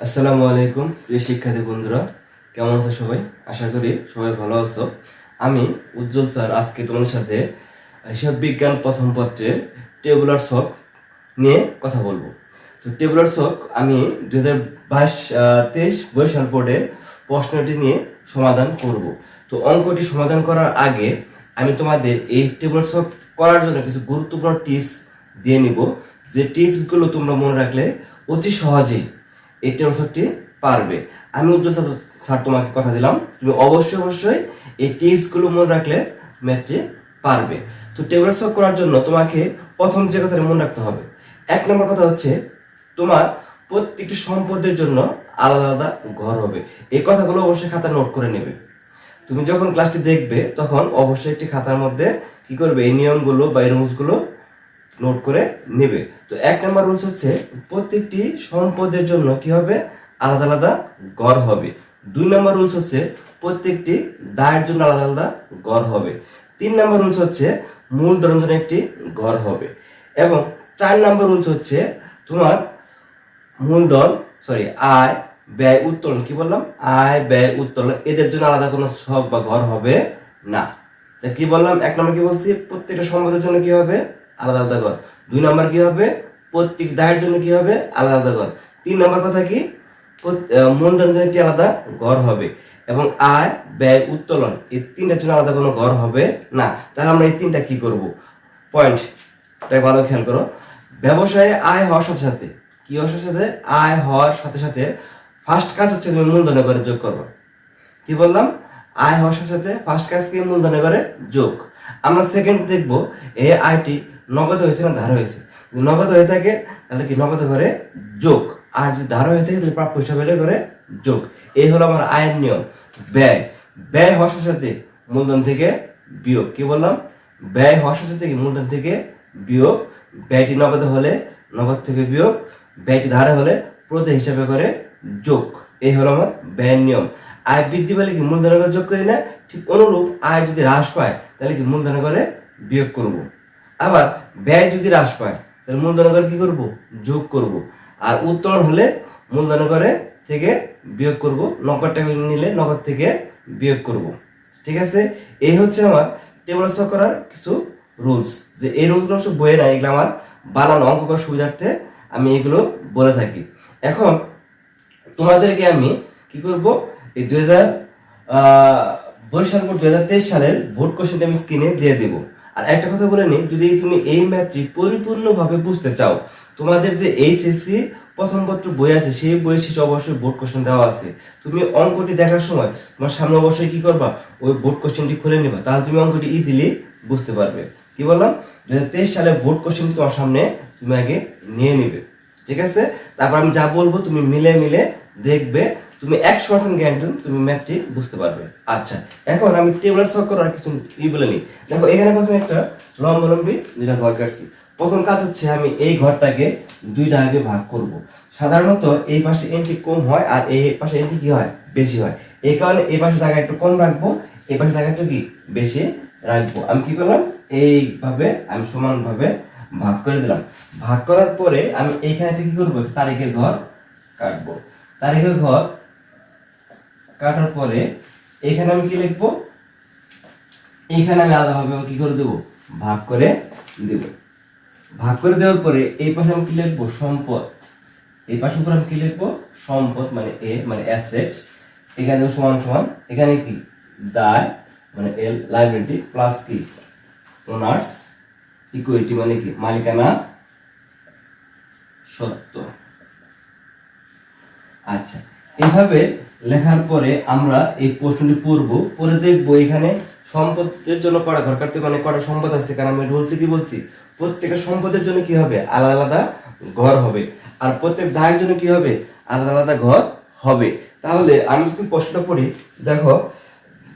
আসসালামু আলাইকুম, প্রিয় শিক্ষার্থী বন্ধুরা। কেমন আছো সবাই? আশা করি সবাই ভালো আছো। আমি উজ্জ্বল স্যার আজকে তোমাদের সাথে হিসাব বিজ্ঞান প্রথম পত্রে টেবুলার শখ নিয়ে কথা বলব। তো টেবুলার শখ আমি দু হাজার বাইশ তেইশ বৈশাল বোর্ডের প্রশ্নটি নিয়ে সমাধান করব। তো অঙ্কটি সমাধান করার আগে আমি তোমাদের এই টেবুলার শখ করার জন্য কিছু গুরুত্বপূর্ণ টিপস দিয়ে নিব। যে টিপসগুলো তোমরা মনে রাখলে অতি সহজেই এই টেনশনটি পারবে। আমি উজ্জ্বল স্যার তোমাকে কথা দিলাম, তুমি অবশ্যই অবশ্যই এই টিপসগুলো মনে রাখলে ম্যাথটি পারবে। তো টেবিল সলভ করার জন্য তোমাকে প্রথম যে কথাটা মনে রাখতে হবে, এক নম্বর কথা হচ্ছে তোমার প্রত্যেকটি সম্পদের জন্য আলাদা আলাদা ঘর হবে। এই কথাগুলো অবশ্যই খাতা নোট করে নেবে। তুমি যখন ক্লাসটি দেখবে, তখন অবশ্যই একটি খাতার মধ্যে কি করবে? এই নিয়মগুলো বা এই রুলসগুলো নোট করে নেবে। তো এক নম্বর রুলস হচ্ছে প্রত্যেকটি সম্পদের জন্য কি হবে? আলাদা আলাদা গড় হবে। দুই নম্বর রুলস হচ্ছে প্রত্যেকটি দায়ের জন্য আলাদা আলাদা গড় হবে। তিন নম্বর রুলস হচ্ছে মূলধনের জন্য একটি গড় হবে। এবং চার নম্বর রুলস হচ্ছে তোমার মূলধন সরি আয়, ব্যয়, উত্তোলন। কি বললাম? আয়, ব্যয়, উত্তোলন। এদের জন্য আলাদা কোনো শখ বা ঘর হবে না। তা কি বললাম? এক নম্বর কি বলছি? প্রত্যেকটা সম্পদের জন্য কি হবে? আলাদা আলাদা ঘর। দুই নম্বর কি হবে? প্রত্যেক দায়ের জন্য কি হবে? আলাদা আলাদা ঘর। তিন নম্বর কথা কি? মূলধনের জন্য একটি আলাদা ঘর হবে এবং আয়, ব্যয়, উত্তোলন এই তিনটার জন্য আলাদা কোনো ঘর হবে না। তাহলে আমরা এই তিনটা কি করব? পয়েন্ট এটা ভালো খেয়াল করো। ব্যবসায়ে আয় হওয়ার সাথে সাথে, কি হওয়ার সাথে সাথে? আয় হওয়ার সাথে সাথে ফার্স্ট কাজ হচ্ছে তুমি মূলধনে করে যোগ করব। কি বললাম? আয় হওয়ার সাথে সাথে ফার্স্ট কাজকে মূলধনে করে যোগ। আমরা সেকেন্ড দেখব, এই আয়টি নগদ হয়েছে না ধার হয়েছে? যদি নগদ হয়ে থাকে, তাহলে কি নগদ করে যোগ? আর যদি ধার হয়ে থাকে, তাহলে প্রাপ্য হিসাবে করে যোগ। এই হলো আমার আয়ের নিয়ম। ব্যয়। ব্যয় হওয়ার সাথে সাথে মূলধন থেকে বিয়োগ। কি বললাম? ব্যয় হওয়ার সাথে সাথে মূলধন থেকে বিয়োগ? ব্যয়টি নগদ হলে নগদ থেকে বিয়োগ। ব্যয়টি ধারে হলে প্রতি হিসাবে করে যোগ। এই হলো আমার ব্যয়ের নিয়ম। আয় বৃদ্ধি পেলে কি মূলধনে করে যোগ করি না? ঠিক অনুরূপ আয় যদি হ্রাস পায়, তাহলে কি মূলধনে করে বিয়োগ করব? আবার ব্যয় যদি হ্রাস পায়, তাহলে মূলধনে করে কি করব? যোগ করব। আর উত্তোলন হলে মূলধনে করে থেকে বিয়োগ করব নগদ টাকা নিলে নগদ থেকে বিয়োগ করব। ঠিক আছে? এই হচ্ছে আমার টেবিল সলভ করার কিছু রুলস যে এই রুলসগুলো সব বইয়ে নাই, এগুলো আমার বানানো, অঙ্ক করার সুবিধার্থে আমি এগুলো বলে থাকি। এখন তোমাদেরকে আমি কি করব? এই দুই হাজার বরিশাল বোর্ড দুই হাজার তেইশ সালের বোর্ড কোশ্চেনটা আমি স্ক্রিনে দিয়ে দেব। আর একটা কথা বলে নিই, যদি তুমি এই ম্যাথটি পরিপূর্ণভাবে বুঝতে চাও, তোমাদের যে এইচএসসি প্রথম পত্র বই আছে, সেই বইয়ের শেষে অবশ্যই বোর্ড কোশ্চেন দেওয়া আছে। তুমি অঙ্কটি দেখার সময় তোমার সামনে অবশ্যই কি করবা? ওই বোর্ড কোশ্চেনটি খুলে নিবা, তাহলে তুমি অঙ্কটি ইজিলি বুঝতে পারবে। কি বললাম? দু হাজার তেইশ সালে বোর্ড কোশ্চেনটি তোমার সামনে তুমি আগে নিয়ে নিবে। ঠিক আছে? তারপর আমি যা বলব, তুমি মিলে মিলে দেখবে। তুমি একশো পার্সেন্ট গ্যারান্টি, তুমি ম্যাথটি বুঝতে পারবে। আচ্ছা এখন আমি টেবলার সলভ করার কিছু ই বলে নিই। দেখো, এখানে প্রথমে একটা লম্বলম্বী দুইটা ঘর কাটছি। প্রথম কাজ হচ্ছে আমি এই ঘরটাকে দুইটা আগে ভাগ করব। সাধারণত এই পাশে এন্ট্রি কম হয় আর এই পাশে এন্ট্রি কি হয়? বেশি হয়। এই কারণে এই পাশে জায়গা একটু কম রাখব, এই পাশে জায়গা একটু কি? বেশি রাখব। আমি কি করলাম? এইভাবে আমি সমানভাবে ভাগ করে দিলাম। ভাগ করার পরে আমি এইখানে কি করব? তারিখের ঘর কাটবো। তারিখের ঘর কাটার পরে এখানে আমি কি লিখব? এখানে আমি আলাদাভাবে কি করে দেবো? ভাগ করে দেব। ভাগ করে দেওয়ার পরে এই পাশে আমি কি লিখব? সম্পদ। এই পাশে উপর আমি কি লিখব? সম্পদ মানে এ মানে অ্যাসেট এখানে সমান সমান। এখানে কি? দায় মানে এল লাইব্রেরি প্লাস কি? ওনার্স ইকুইটি মানে কি? মালিকানা, সত্য। আচ্ছা এভাবে লেখার পরে আমরা এই প্রশ্নটি পড়ব। পরে দেখব এখানে সম্পদের জন্য ঘর? কাটতে মানে কটা সম্পদ আছে, কারণ আমি রুলসে কি বলছি? প্রত্যেকটা সম্পদের জন্য কি হবে? আলাদা আলাদা ঘর হবে। আর প্রত্যেক দায়ের জন্য কি হবে? আলাদা আলাদা ঘর হবে। তাহলে আমি যদি প্রশ্নটা পড়ি, দেখো,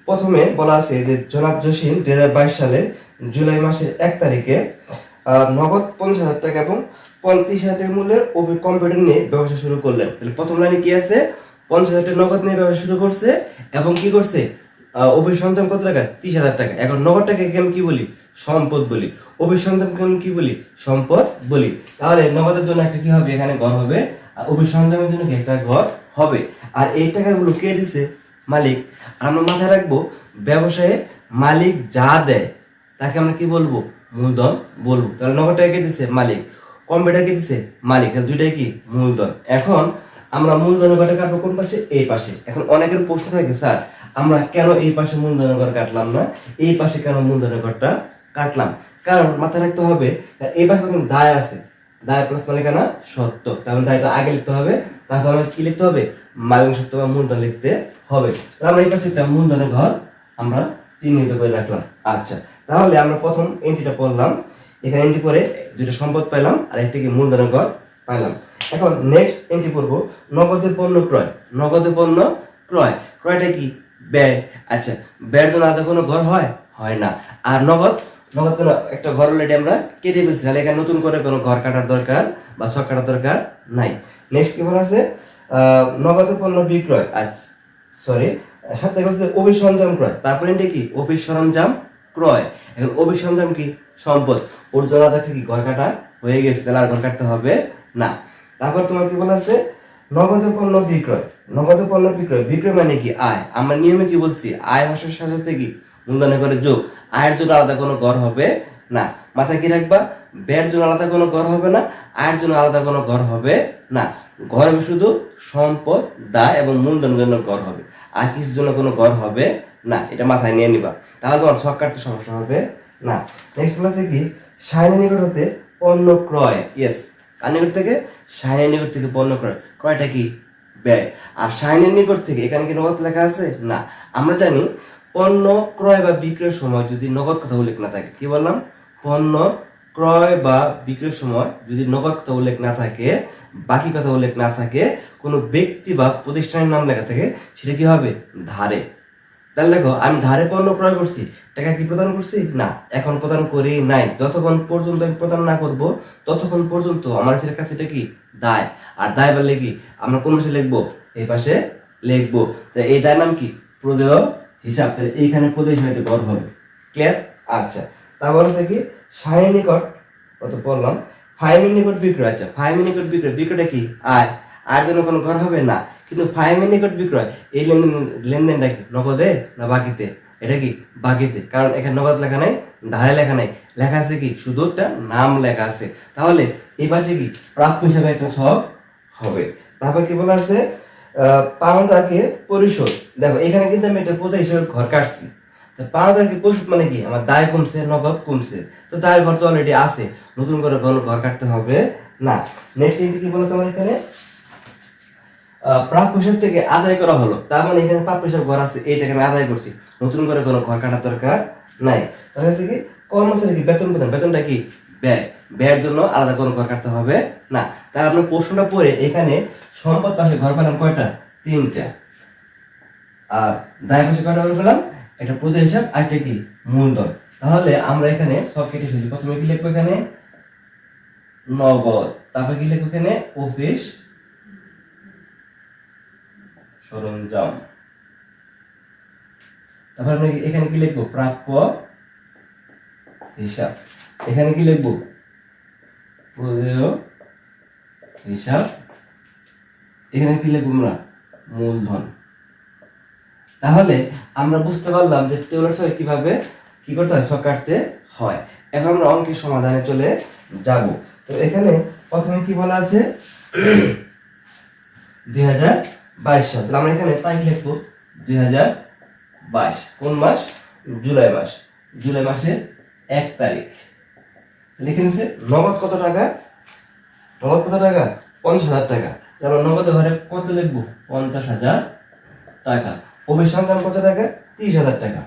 প্রথমে বলা আছে যে জনাব জসিম দুই হাজার বাইশ সালের জুলাই মাসের এক তারিখে নগদ পঞ্চাশ হাজার টাকা এবং পঁয়ত্রিশ হাজার টাকা মূল্যের কম্পিউটার নিয়ে ব্যবসা শুরু করলেন। তাহলে প্রথম লাইনে কি আছে? পঞ্চাশ হাজার নগদ নিয়ে ব্যবসা শুরু করছে এবং কি করছে? অফিস সঞ্চয় কত টাকা? ত্রিশ হাজার টাকা। এখন নগদ টাকাকে আমি কি বলি? সম্পদ বলি। অফিস সঞ্চয়কে আমি কি বলি? সম্পদ বলি। তাহলে নগদের জন্য একটা কি হবে? এখানে ঘর হবে। আর অভিসঞ্জমের জন্য কি একটা ঘর হবে? আর এই টাকাগুলো কে দিছে? মালিক। আমরা মাথায় রাখব, ব্যবসায়ে মালিক যা দেয়, তাকে আমরা কি বলব? মূলধন বলব। তাহলে নগদ টাকা কে দিছে? মালিক। কম্পিউটার কে দিছে? মালিক। দুইটাই কি? মূলধন। এখন আমরা মূলধনের ঘরটা কাটবো কোন পাশে? এই পাশে। এখন অনেকের প্রশ্ন থাকে, স্যার, আমরা কেন এই পাশে মূলধনের ঘর কাটলাম না? এই পাশে কেন মূলধনের ঘরটা কাটলাম? কারণ মাথায় রাখতে হবে, এই পাশে কিন্তু দায় আছে। দায় প্লাস মালিকানা সত্য। তাহলে দায়টা আগে লিখতে হবে, তারপর আমরা কি লিখতে হবে? মালিকানা সত্য বা মূলধন লিখতে হবে। আমরা এই পাশে একটা মূলধনের ঘর আমরা চিহ্নিত করে রাখলাম। আচ্ছা তাহলে আমরা প্রথম এন্ট্রিটা পড়লাম। এখানে এন্ট্রি করে দুইটা সম্পদ পাইলাম, আর একটা কি মূলধনের ঘর পাইলাম। এখন নেক্সট এন্ট্রি করব নগদের পণ্য ক্রয়। নগদের পণ্য ক্রয়। ক্রয়টা কি? ব্যয়। আচ্ছা ব্যয়ের জন্য আলাদা কোনো ঘর হয়? হয় না। আর নগদ? নগদ কোনো একটা ঘর অলরেডি আমরা কেটে ফেলছি। তাহলে এখানে নতুন করে কোনো ঘর কাটার দরকার বা ছক কাটার দরকার নাই। নেক্সট কি বলা আছে? আহ, নগদের পণ্য বিক্রয়। আচ্ছা সরি সাথে হচ্ছে অফিস সরঞ্জাম ক্রয়। তারপরে এটা কি? অফিস সরঞ্জাম ক্রয়। এখন অফিস সরঞ্জাম কি? সম্পদ। ওর জন্য কি? ঘর কাটা হয়ে গেছে। তাহলে আর ঘর কাটতে হবে না। তারপর তোমার কি বলা আছে? নগদ পণ্য বিক্রয়। নগদ পণ্য বিক্রয়। বিক্রয় মানে কি? আয়। আমরা নিয়মে কি বলছি? আয় ভাষার সাথে সাথে কি? মূল্যায়ন করে যোগ। আয়ের জন্য আলাদা কোনো ঘর হবে না। মাথায় কি রাখবা? ব্যয়ের জন্য আলাদা কোনো ঘর হবে না। আয়ের জন্য আলাদা কোনো ঘর হবে না। ঘর হবে শুধু সম্পদ, দায় এবং মূলধনের জন্য ঘর হবে। আর কিছুর জন্য কোনো ঘর হবে না? এটা মাথায় নিয়ে নিবা। তাহলে তোমার শখ কাটতে সমস্যা হবে না। নেক্সট ক্লাসে কি? সাইনের নিকট হতে পণ্য ক্রয়। ইয়েস কার নিকট থেকে? সাইনের নিকট থেকে পণ্য ক্রয় ক্রয়টা কি? ব্যয়। আর সাইনের নিকট থেকে এখানে কি নগদ লেখা আছে? না। আমরা জানি, পণ্য ক্রয় বা বিক্রয়ের সময় যদি নগদ কথা উল্লেখ না থাকে, কি বললাম? পণ্য ক্রয় বা বিক্রয়ের সময় যদি নগদ কথা উল্লেখ না থাকে, বাকি কথা উল্লেখ না থাকে, কোনো ব্যক্তি বা প্রতিষ্ঠানের নাম লেখা থাকে, সেটা কি হবে? ধারে। তাহলে দেখো, আমি ধারে পণ্য ক্রয় করছি, টাকা কি প্রদান করছি? না, এখন প্রদান করি নাই। যতক্ষণ পর্যন্ত আমি প্রদান না করব, ততক্ষণ পর্যন্ত আমার ছেলের কাছে এটা কি? দায়। আর দায় বললে কি? আমরা কোন পাশে লিখব? এই পাশে লিখব। তো এই দায়ের নাম কি? প্রদেয় হিসাব। তাহলে এইখানে প্রদেয় হিসাবে গড় হবে। ক্লিয়ার আচ্ছা। তারপর হচ্ছে কি সাহের নিকট, কত বললাম ফাইমের নিকট বিক্রয়। আচ্ছা ফাইমের নিকট বিক্রয়। বিক্রয়টা কি? আয়। আর জন্য কোনো ঘর হবে? না। কিন্তু ফাইমের নিকট বিক্রয়, এই লেনদেন, লেনদেনটা কি? নগদে না বাকিতে? এটা কি? বাকিতে। কারণ এখানে নগদ লেখা নাই, ধারে লেখা নাই। লেখা আছে কি? শুধু একটা নাম লেখা আছে। তাহলে এই পাশে কি? প্রাপ্য হিসাবে একটা ছক হবে। তারপর কি বলা আছে? পাওনাদারকে পরিশোধ। দেখো, এখানে কিন্তু আমি এটা পদ হিসেবে ঘর কাটছি। পাওনাদারকে পরিশোধ মানে কি? আমার দায় কমছে, নগদ কমছে। তো দায় ঘর তো অলরেডি আছে। নতুন করে ঘর কাটতে হবে না। নেক্সট কি বলতো আমার এখানে? আহ, প্রাপ্য হিসাব থেকে আদায় করা হলো। তার মানে এখানে প্রাপ্য হিসাব ঘর আছে এই টাকা আমি আদায় করছি। নতুন করে কোনো ঘর কাটার দরকার নাই। তাহলে হচ্ছে কি কর্মচারী কি বেতন বেতন। বেতনটা কি? ব্যয়। ব্যয়ের জন্য আলাদা কোনো ঘর কাটতে হবে না। তাহলে আপনার প্রশ্নটা পড়ে এখানে সম্পদ পাশে ঘর পেলাম কয়টা? তিনটা। আর দায় পাশে কয়টা ঘর পেলাম? এটা প্রদেশ হিসাব আর একটা কি? মূলধন। তাহলে আমরা এখানে সব কেটে ফেলি। প্রথমে কি লিখব এখানে? নগদ। তারপরে কি লিখব এখানে? অফিস সরঞ্জাম। তারপর আমরা এখানে কি লিখব? প্রাপ্য হিসাব। এখানে কি লিখব? প্রদেয় হিসাব। এখানে কি লিখব আমরা? মূলধন। তাহলে আমরা বুঝতে পারলাম যে টেবিলের ছয় কীভাবে কি করতে হয়? কাটতে হয়। এখন আমরা অঙ্কের সমাধানে চলে যাব। তো এখানে প্রথমে কি বলা আছে? দুই হাজার বাইশ সাল। তাহলে আমরা এখানে তারিখ লিখব দুই হাজার বাইশ। কোন মাস? জুলাই মাস। জুলাই মাসের এক তারিখ। লিখে নিচ্ছে নগদ কত টাকা? নগদ কত টাকা? পঞ্চাশ হাজার টাকা। আমরা নগদ ঘরে কত লিখব? পঞ্চাশ হাজার টাকা। অভিসন্ধান কত টাকা? তিরিশ হাজার টাকা।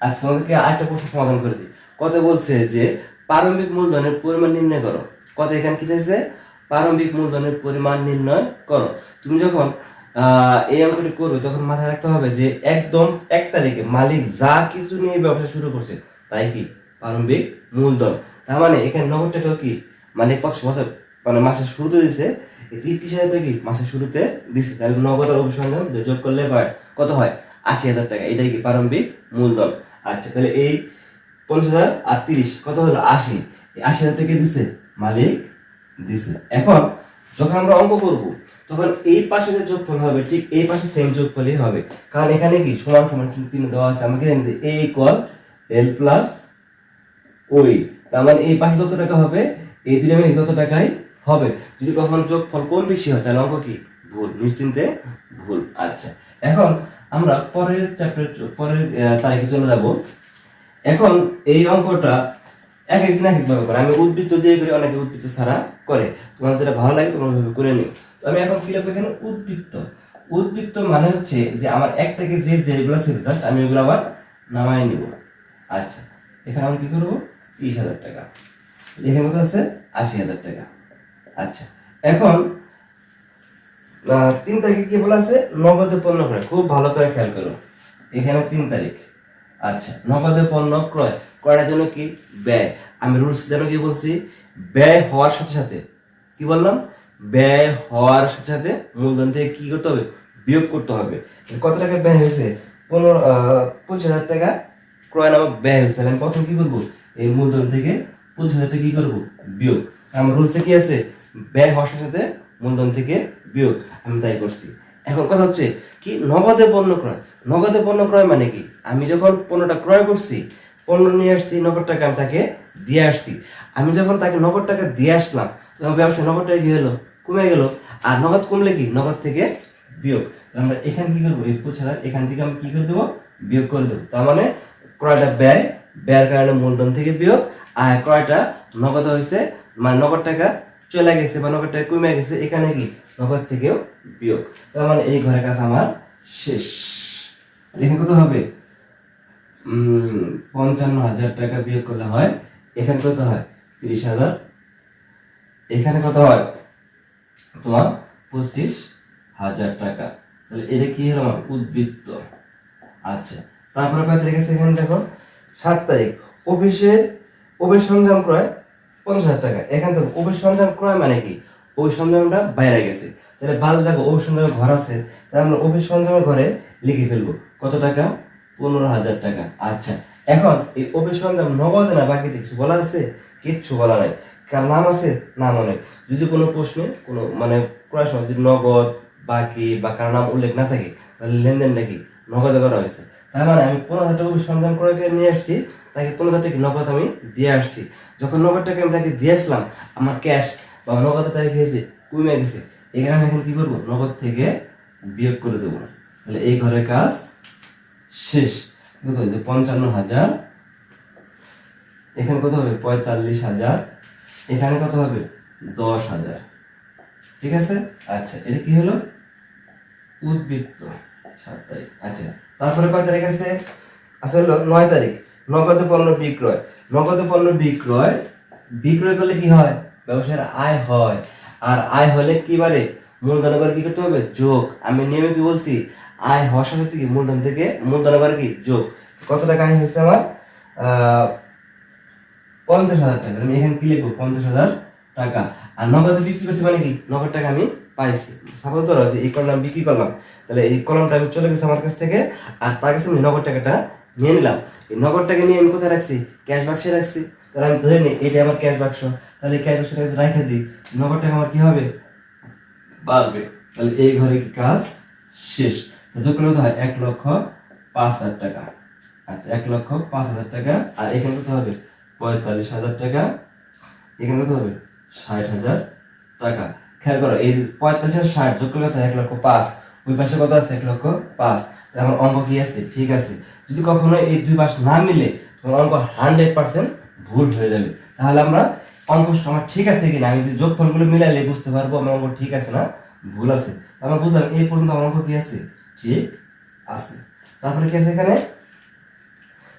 আচ্ছা আমাদেরকে আরেকটা প্রশ্ন সমাধান করে দিই। কত বলছে যে, প্রারম্ভিক মূলধনের পরিমাণ নির্ণয় করো। কত এখানে কি চাইছে? প্রারম্ভিক মূলধনের পরিমাণ নির্ণয় করো। তুমি যখন এই অঙ্কটি করবে, তখন মাথায় রাখতে হবে যে একদম এক তারিখে মালিক যা কিছু নিয়ে ব্যবসা শুরু করছে, তাই কি? প্রারম্ভিক মূলধন। তার মানে এখানে নগদ টাকা কি? মালিক পাঁচশো বছর মানে মাসের শুরুতে দিছে তিরিশ হাজার টাকা কি মাসের শুরুতে দিছে? তাহলে নগদ অভিসন্ধন যোগ করলে হয় কত হয়? আশি হাজার টাকা। এটাই কি প্রারম্ভিক মূলধন? আচ্ছা তাহলে এই পঞ্চাশ হাজার আর তিরিশ, কত হলো? আশি। আশি হাজার টাকা দিছে মালিক দিছে। এখন যখন আমরা অঙ্ক করব, তখন এই পাশে যে যোগফল হবে, ঠিক এই পাশে সেম যোগফলই হবে। কারণ এখানে কি? সমান সমান চিহ্ন দেওয়া আছে। আমাকে জানি এ ইকুয়াল এল প্লাস ওই তার মানে এই পাশে যত টাকা হবে, এই দুটো মিলে তত টাকাই হবে। যদি কখন যোগফল কোন বেশি হয়, তাহলে অঙ্ক কি? ভুল, নিশ্চিন্তে ভুল। আচ্ছা এখন আমরা পরের চ্যাপ্টার পরের তারিখে চলে যাব। এখন এই অঙ্কটা এক একদিন এক একভাবে করে। আমি উদ্বৃত্ত দিয়ে করি অনেকে উদ্বৃত্ত ছাড়া করে। তোমার যেটা ভালো লাগে, তোমরা ওইভাবে করে নিও। তো আমি এখন কি লিখব এখানে? উদ্বৃত্ত। উদ্বৃত্ত মানে হচ্ছে যে আমার এক থেকে যে যেগুলো just আমি ওগুলো আবার নামায় নিব। আচ্ছা এখানে আমি কি করব? তিরিশ হাজার টাকা। এখানে কত আছে? আশি হাজার টাকা। আচ্ছা এখন তিন তারিখে কি বলা আছে? নগদে পণ্য ক্রয়। খুব ভালো করে খেয়াল করো। এখানে তিন তারিখ। আচ্ছা নগদে পণ্য ক্রয়। ক্রয়ের জন্য কি? ব্যয়। আমি রুলস যেন কি বলছি? ব্যয় হওয়ার সাথে সাথে, কি বললাম? ব্যয় হওয়ার সাথে সাথে মূলধন থেকে কি করতে হবে? বিয়োগ করতে হবে। কত টাকা ব্যয় হয়েছে? পনেরো পঁচিশ হাজার টাকা ক্রয় নামক ব্যয় হয়েছে। তাহলে আমি প্রথম কি করব? এই মূলধন থেকে পঁচিশ হাজার টাকা কি করব? বিয়োগ। আমার রুলসে কি আছে? ব্যয় হওয়ার সাথে সাথে মূলধন থেকে বিয়োগ। আমি তাই করছি। এখন কথা হচ্ছে কি? নগদে পণ্য ক্রয়। নগদে পণ্য ক্রয় মানে কি? আমি যখন পণ্যটা ক্রয় করছি পণ্য নিয়ে আসছি, নগদ টাকা আমি তাকে দিয়ে আসছি। আমি যখন তাকে নগদ টাকা দিয়ে আসলাম, তখন ব্যবসায় নগদ টাকা কি হলো? কমে গেল। আর নগদ কমলে কি? নগদ থেকে বিয়োগ। আমরা এখানে কি করব? এই হাজার এখান থেকে আমি কি করে দেবো? বিয়োগ করে দেবো। তার মানে ক্রয়টা ব্যয়, ব্যয়ের কারণে মূলধন থেকে বিয়োগ, আর ক্রয়টা নগদ হয়েছে মানে নগদ টাকা চলে গেছে বা নগদ টাকা কমে গেছে, এখানে কি? নগদ থেকেও বিয়োগ। তার মানে এই ঘরের কাজ আমার শেষ। এখানে কত হবে? পঞ্চান্ন হাজার টাকা বিয়োগ করলে হয়, এখানে কত হয়? তিরিশ হাজার। এখানে কত হয়? তোমার পঁচিশ হাজার টাকা। তাহলে এটা কি হলো? আমার উদ্বৃত্ত। আচ্ছা তারপরে কয় তারিখ এখানে দেখো? সাত তারিখ। অফিসে, অফিস সরঞ্জাম ক্রয় পঞ্চাশ হাজার টাকা। এখানে দেখো, অফিস সরঞ্জাম ক্রয় মানে কি? ওই সরঞ্জামটা বাইরে গেছে। তাহলে ভালো দেখো, অফিস সরঞ্জামের ঘর আছে। তাহলে আমরা অফিস সরঞ্জামের ঘরে লিখে ফেলব। কত টাকা? পনেরো হাজার টাকা। আচ্ছা এখন এই সরঞ্জাম নগদে না বাকিতে কিছু বলা আছে? কিচ্ছু বলা নাই। কার নাম আছে? নামও নেই যদি কোনো প্রশ্নে, কোনো মানে ক্রয় সময় যদি নগদ, বাকি বা কার নাম উল্লেখ না থাকে, তাহলে লেনদেন নাকি নগদে করা হয়েছে? তার মানে আমি পনেরো হাজার টাকা সন্ধান করে নিয়ে আসছি, তাকে পনেরো হাজার টাকা নগদ আমি দিয়ে আসছি। যখন নগদ টাকা আমি তাকে দিয়ে আসলাম, আমার ক্যাশ বা নগদ টাকা খেয়েছে, কমে গেছে। এখানে আমি এখন কি করব? নগদ থেকে বিয়োগ করে দেবো। তাহলে এই ঘরের কাজ শেষ। কত হয়েছে? পঞ্চান্ন হাজার। এখানে কত হবে? পঁয়তাল্লিশ হাজার। এখানে কত হবে? দশ হাজার। ঠিক আছে? আচ্ছা এটা কি হলো? উদ্বৃত্ত। সাত তারিখ। আচ্ছা তারপরে কয় তারিখ আছে? হলো নয় তারিখ। নগদ পণ্য বিক্রয়। নগদ পণ্য বিক্রয় বিক্রয় করলে কি হয়? ব্যবসায়ের আয় হয়। আর আয় হলে কি বারে মূলধন করে কি করতে হবে? যোগ। আমি নিয়মে কি বলছি? আয় হওয়ার সাথে থেকে মূলধন থেকে মূলধন করে কি? যোগ। কত টাকা আয় হয়েছে আমার? পঞ্চাশ হাজার টাকা। আমি এখানে কি লিখব? পঞ্চাশ হাজার টাকা। আর নগদে বিক্রি করছি মানে কি? নগদ টাকা আমি পাইছি। সাপোজ ধরো যে এই কলম বিক্রি করলাম, তাহলে এই কলমটা আমি চলে গেছে আমার কাছ থেকে, আর তার কাছে আমি নগদ টাকাটা নিয়ে নিলাম। এই নগদ টাকা নিয়ে আমি কোথায় রাখছি? ক্যাশ বাক্সে রাখছি। তাহলে আমি ধরে নিই এটা আমার ক্যাশ বাক্স তাহলে ক্যাশ বাক্সটা রেখে দিই। নগদ টাকা আমার কি হবে? বাড়বে। তাহলে এই ঘরে কি কাজ শেষ। পাঁচ হাজার টাকা। আচ্ছা পঁয়তাল্লিশ হাজার টাকা অঙ্ক কি আছে? ঠিক আছে। যদি কখনো এই দুই পাশ না মিলে, তোমার অঙ্ক হান্ড্রেড পার্সেন্ট ভুল হয়ে যাবে। তাহলে আমরা অঙ্ক আমার ঠিক আছে কিনা? আমি যদি যোগফলগুলো মিলাইলে বুঝতে পারব, আমার অঙ্ক ঠিক আছে না? ভুল আছে। আমরা বুঝলাম, এই পর্যন্ত আমার অঙ্ক কি আছে? ঠিক আছে। তারপরে কি আছে এখানে?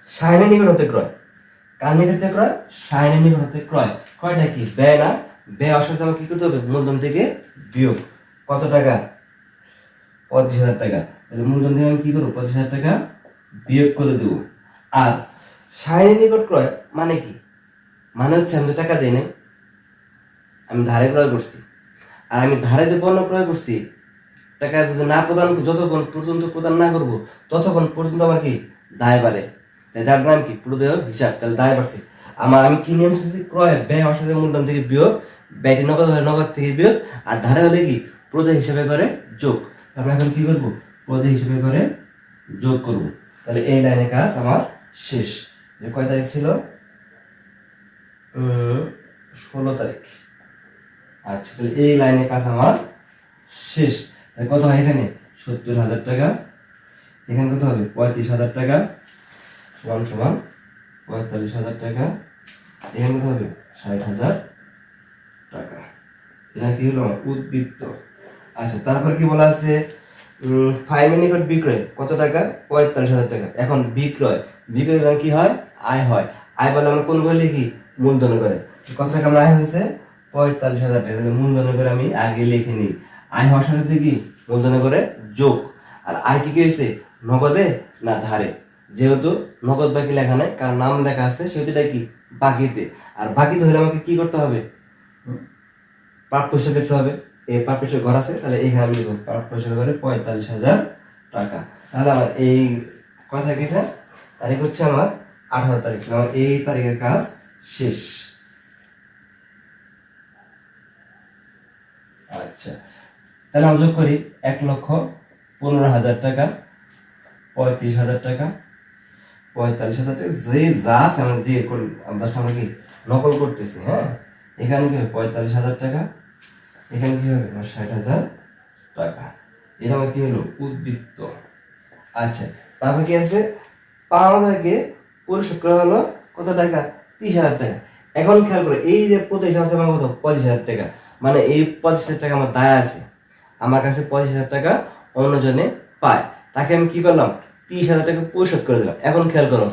সায়নের নিকট হতে ক্রয়। কার হতে ক্রয়? সায়নের হতে ক্রয়। ক্রয়টা কি? ব্যয় না? ব্যয় অসাথে আমাকে কি করতে হবে? মূলধন থেকে বিয়োগ। কত টাকা? পঁচিশ হাজার টাকা। তাহলে মূলধন থেকে আমি কি করব? পঁচিশ হাজার টাকা বিয়োগ করে দেবো। আর সায়নের নিকট ক্রয় মানে কি? মানে হচ্ছে আমি টাকা দিই আমি ধারে ক্রয় করছি। আর আমি ধারে যে পণ্য ক্রয় করছি টাকা যদি না প্রদান যতক্ষণ পর্যন্ত প্রদান না করব, ততক্ষণ পর্যন্ত আমার কি দায় বাড়ে। যার নাম কি? প্রদেয় হিসাব। তাহলে দায় বাড়ছে। আমার আমি কি নিয়ম শিখেছি ক্রয় ব্যয় অসাধে মূলধন থেকে বিয়োগ, ব্যয়টি নগদ হলে নগদ থেকে বিয়োগ, আর ধারে হলে কি? প্রদেয় হিসাবে করে যোগ। আমরা এখন কি করব? প্রদেয় হিসাবে করে যোগ করব। তাহলে এই লাইনের কাজ আমার শেষ। কয় তারিখ ছিল? ষোলো তারিখ। আচ্ছা তাহলে এই লাইনের কাজ আমার শেষ। কত হয় এখানে? সত্তর হাজার টাকা। এখানে কত হবে? পঁয়ত্রিশ হাজার টাকা। সমান সমান পঁয়তাল্লিশ হাজার টাকা। এখানে কত হবে? ষাট হাজার টাকা। এটা কি হলো? উদ্বৃত্ত। আচ্ছা তারপর কি বলা আছে? ফাইভ নিকট বিক্রয়, কত টাকা? পঁয়তাল্লিশ হাজার টাকা। এখন বিক্রয়। বিক্রয় মানে কি হয়? আয় হয়। আয় বলে আমরা কোন করে লিখি? মূলধন করে। কত টাকা আমার আয় হয়েছে? পঁয়তাল্লিশ হাজার টাকা। মূলধন করে আমি আগে লিখে নিই। আয় হওয়ার সাথে কি মূলধন করে যোগ? আর আয়টি কি হয়েছে? নগদে না ধারে? যেহেতু নগদ বাকি লেখা নাই, কারণ নাম লেখা আছে, সেহেতু এটা কি? বাকিতে। আর বাকিতে হলে আমাকে কি করতে হবে? প্রাপ্য হিসেবে দেখতে হবে। এই প্রাপ্য হিসেবে ঘর আছে, তাহলে এখানে আমি লিখব প্রাপ্য হিসেবে ঘরে পঁয়তাল্লিশ হাজার টাকা। তাহলে আমার এই কয় তারিখ এটা? তারিখ হচ্ছে আমার আঠারো তারিখ। আমার এই তারিখের কাজ শেষ। আচ্ছা। তাহলে আমরা যোগ করি এক লক্ষ পনেরো হাজার টাকা, পঁয়ত্রিশ হাজার টাকা, পঁয়তাল্লিশ হাজার টাকা, যে যা আছে আমরা যে করি, আমরা কি নকল করতেছি হ্যাঁ? এখানে কি হবে? পঁয়তাল্লিশ হাজার টাকা, এখানে কি হবে? ষাট হাজার টাকা। এটা আমার কি হলো? উদ্বৃত্ত। আচ্ছা তারপর কি আছে? পাওনা থেকে পরিশোধ করা হলো কত টাকা? তিরিশ হাজার টাকা। এখন খেয়াল করো, এই যে প্রতি আছে আমার কত? পঁচিশ হাজার টাকা। মানে এই পঁচিশ হাজার টাকা আমার দায় আছে। আমার কাছে পঁচিশ হাজার টাকা অন্যজনে পায়। তাকে আমি কি করলাম? তিরিশ হাজার টাকা পরিশোধ করে দিলাম। এখন খেয়াল করো,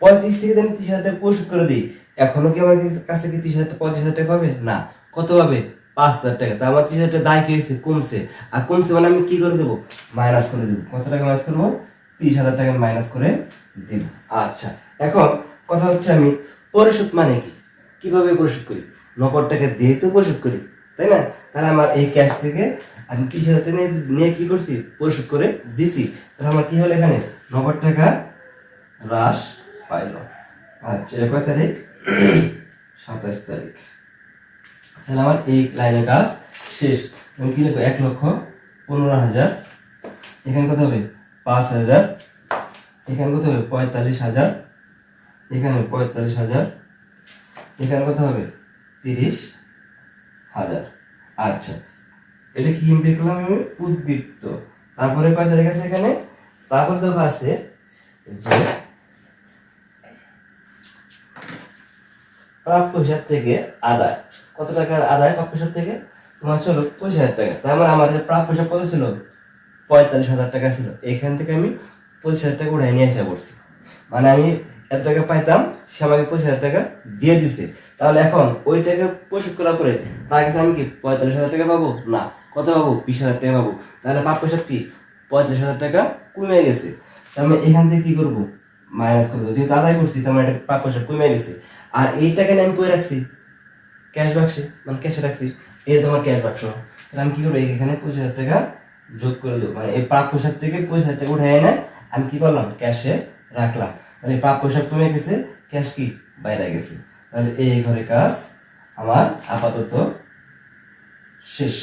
পঁয়ত্রিশ থেকে আমি তিরিশ হাজার টাকা পরিশোধ করে দিই, এখনও কি আমার কাছে কি তিরিশ হাজার পঁচিশ হাজার টাকা পাবে? না। কত পাবে? পাঁচ হাজার টাকা। তা আমার তিরিশ হাজার টাকা দায় হয়েছে? কমছে। আর কমছে মানে আমি কি করে দেবো? মাইনাস করে দেবো। কত টাকা মাইনাস করব? তিরিশ হাজার টাকা মাইনাস করে দিব। আচ্ছা এখন কথা হচ্ছে আমি পরিশোধ মানে কি? কীভাবে পরিশোধ করি? নগদ টাকা দিয়ে তো পরিশোধ করি, তাই না? তাহলে আমার এই ক্যাশ থেকে আমি তিরিশ হাজার নিয়ে নিয়ে কি করছি? পরিশোধ করে দিছি। তাহলে আমার কি হলো এখানে? নগদ টাকা হ্রাস পাইল। আচ্ছা কয় তারিখ? সাতাশ তারিখ। তাহলে আমার এই লাইনের কাজ শেষ। আমি কি লিখব? এক লক্ষ পনেরো হাজার। এখানে কত হবে? পাঁচ হাজার। এখানে কত হবে? পঁয়তাল্লিশ হাজার। এখানে পঁয়তাল্লিশ হাজার। এখানে কত হবে? তিরিশ হাজার। আচ্ছা এটা কি করলাম আমি উদ্বৃত্ত। তারপরে কয় তারিখ আছে এখানে? তারপর দেখো আছে। যে, প্রাপ্য হিসাব থেকে আদায়। কত টাকার আদায় প্রাপ্য হিসাব থেকে? তোমার চলো পঁচিশ হাজার টাকা। তার মানে আমাদের প্রাপ্য হিসাব কত ছিল? পঁয়তাল্লিশ হাজার টাকা ছিল। এখান থেকে আমি পঁচিশ হাজার টাকা উঠাই নিয়ে আসা করছি মানে আমি এত টাকা পাইতাম, সে আমাকে পঁচিশ হাজার টাকা দিয়ে দিছে। তাহলে এখন ওই টাকা পরিশোধ করার পরে তার কাছে আমি কি পঁয়তাল্লিশ হাজার টাকা পাবো? না। কত পাবো? বিশ হাজার টাকা পাবো। তাহলে প্রাপ্য হিসাব কি? পঁয়ত্রিশ হাজার টাকা কমে গেছে। তার মানে এখান থেকে কি করব? মাইনাস করব যেহেতু আদায় করছি, তার মানে প্রাপ্য হিসাব কমে গেছে। আর এই টাকা নিয়ে আমি কই রাখছি? ক্যাশ বাক্সে মানে ক্যাশে রাখছি। এই তোমার ক্যাশ বাক্স তাহলে আমি কি করব? এখানে পঁচিশ হাজার টাকা যোগ করে দেবো। মানে এই প্রাপ্য হিসাব থেকে পঁচিশ হাজার টাকা উঠে এনে আমি কি করলাম? ক্যাশে রাখলাম। এই প্রাপ্য হিসাব কমে গেছে? ক্যাশ কি? বাইরে গেছে। তাহলে এই ঘরে কাজ আমার আপাতত শেষ।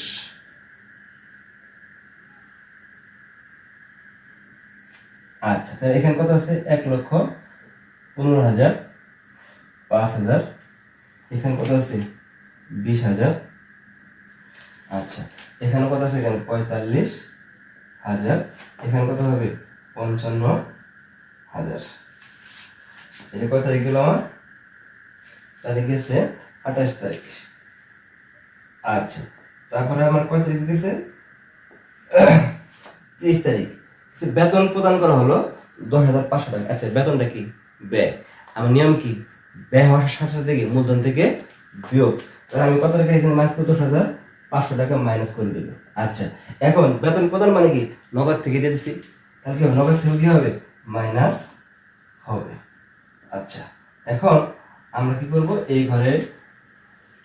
আচ্ছা তাহলে এখানে কত আছে? এক লক্ষ পনেরো হাজার পাঁচ হাজার। এখানে কত আছে? বিশ হাজার। আচ্ছা এখানে কত আছে? এখানে পঁয়তাল্লিশ হাজার। এখানে কত হবে? পঞ্চান্ন হাজার। এটা কয় তারিখ গেল আমার? তারিখ গেছে আঠাশ তারিখ। আচ্ছা তারপরে আমার কয় তারিখ গেছে? তিরিশ তারিখ। বেতন প্রদান করা হলো দশ হাজার পাঁচশো টাকা। আচ্ছা বেতনটা কি? ব্যয়। আমার নিয়ম কি? ব্যয় হওয়ার সাথে সাথে মূলধন থেকে বিয়োগ। তাহলে আমি কত টাকা এখানে মাইনাস করে দশ হাজার পাঁচশো টাকা মাইনাস করে দিল আচ্ছা এখন বেতন প্রদান মানে কি? নগদ থেকে দিয়ে দিছি। তাহলে কি নগদ থেকে কি হবে? মাইনাস হবে। আচ্ছা এখন আমরা কি করব? এই ঘরে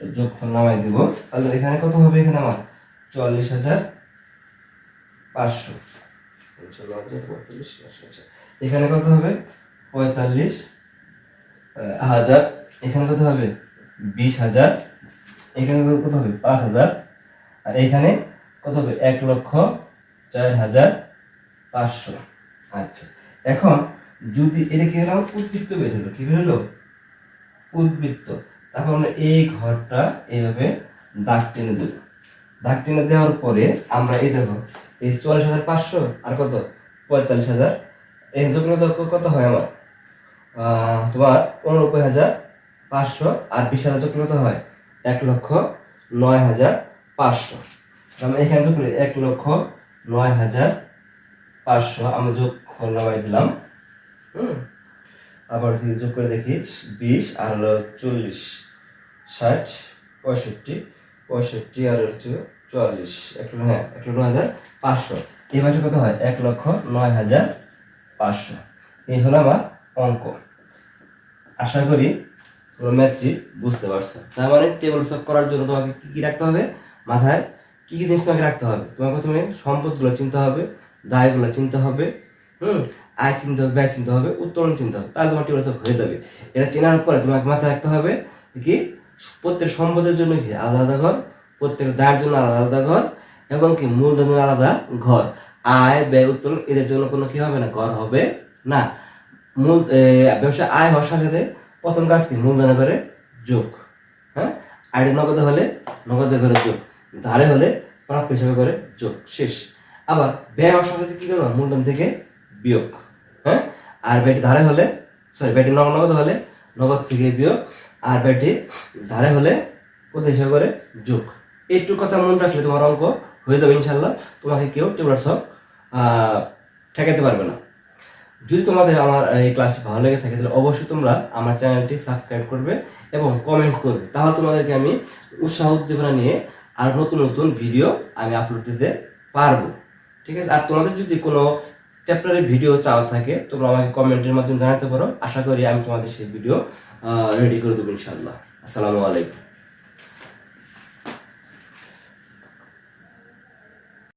যোগফল নামাই দিব। তাহলে এখানে কত হবে এখানে আমার? চুয়াল্লিশ হাজার পাঁচশো। পঁয়তাল্লিশ আচ্ছা। এখানে কত হবে? পঁয়তাল্লিশ হাজার। এখানে কত হবে? বিশ হাজার। এখানে কত হবে? পাঁচ হাজার। আর এখানে কত হবে? এক লক্ষ চার হাজার পাঁচশো। আচ্ছা এখন যদি এটা কি হলো? উদ্বৃত্ত বের হলো। কি বের হলো? উদ্বৃত্ত। আমরা এই ঘরটা এইভাবে দাগ টেনে দেব দাগ টেনে দেওয়ার পরে আমরা এই দেখো, এই চুয়াল্লিশ হাজার পাঁচশো আর কত? পঁয়তাল্লিশ হাজার। এই যোগ করলে তো কত হয় আমার? তোমার উননব্বই হাজার পাঁচশো আর বিশ হাজার যোগ করলে কত হয়? এক লক্ষ নয় হাজার পাঁচশো। আমরা এখানে যোগ করি, এক লক্ষ নয় হাজার পাঁচশো। আমরা যোগ করলাম দিলাম। হুম। আবার থেকে যোগ করে দেখি, বিশ আর হলো চল্লিশ। ষাট, পঁয়ষট্টি পঁয়ষট্টি আর হচ্ছে চুয়াল্লিশ। এক হ্যাঁ এক লক্ষ নয় হাজার পাঁচশো। এই মাসে কত হয়? এক লক্ষ নয় হাজার পাঁচশো। এই হলো আমার অঙ্ক। আশা করি পুরো ম্যাথটি বুঝতে পারছ। তার মানে টেবিল সলভ করার জন্য তোমাকে কী কী রাখতে হবে? মাথায় কী কী জিনিস তোমাকে রাখতে হবে? তোমাকে প্রথমে সম্পদগুলো চিনতে হবে, দায়গুলো চিনতে হবে, হুম? আয় চিনতে হবে, ব্যয় চিনতে হবে, উত্তোলন চিনতে হবে, তাহলে তোমার টেবিল হয়ে যাবে। এটা চেনার পরে তোমাকে মাথায় রাখতে হবে কি, প্রত্যেক সম্পদের জন্য কি আলাদা আলাদা ঘর, প্রত্যেক দায়ের জন্য আলাদা আলাদা ঘর, এবং কি মূলধনের আলাদা ঘর। আয়, ব্যয়, উত্তোলন, এদের জন্য কোনো কি হবে না, ঘর হবে না। মূল ব্যবসা আয় হওয়ার সাথে সাথে প্রথম কাজ কি, মূলধনের ঘরে যোগ হ্যাঁ? আর নগদে হলে নগদে ঘরে যোগ, ধারে হলে প্রাপ্য হিসাবে করে যোগ, শেষ। আবার ব্যয় হওয়ার সাথে কি করব, মূলধন থেকে বিয়োগ। হ্যাঁ? আর ব্যাটি ধারে হলে সরি ব্যাটি নগদ হলে নগদ থেকে বিয়োগ, আর ব্যাটি ধারে হলে কত হিসাবে করে? যোগ। এইটুকু কথা মনে রাখলে তোমার অঙ্ক হয়ে যাবে ইনশাল্লাহ তোমাকে কেউ টেবলার সব ঠেকাতে পারবে না। যদি তোমাদের আমার এই ক্লাসটি ভালো লেগে থাকে, তাহলে অবশ্যই তোমরা আমার চ্যানেলটি সাবস্ক্রাইব করবে এবং কমেন্ট করবে। তাহলে তোমাদেরকে আমি উৎসাহ উদ্দীপনা নিয়ে আর নতুন নতুন ভিডিও আমি আপলোড দিতে পারব। ঠিক আছে? আর তোমাদের যদি কোনো চ্যাপ্টারের ভিডিও চাওয়া থাকে, তোমরা আমাকে কমেন্টের মাধ্যমে জানাতে পারো। আশা করি আমি তোমাদের সেই ভিডিও রেডি করে দেবো ইনশাল্লাহ আসসালামু আলাইকুম।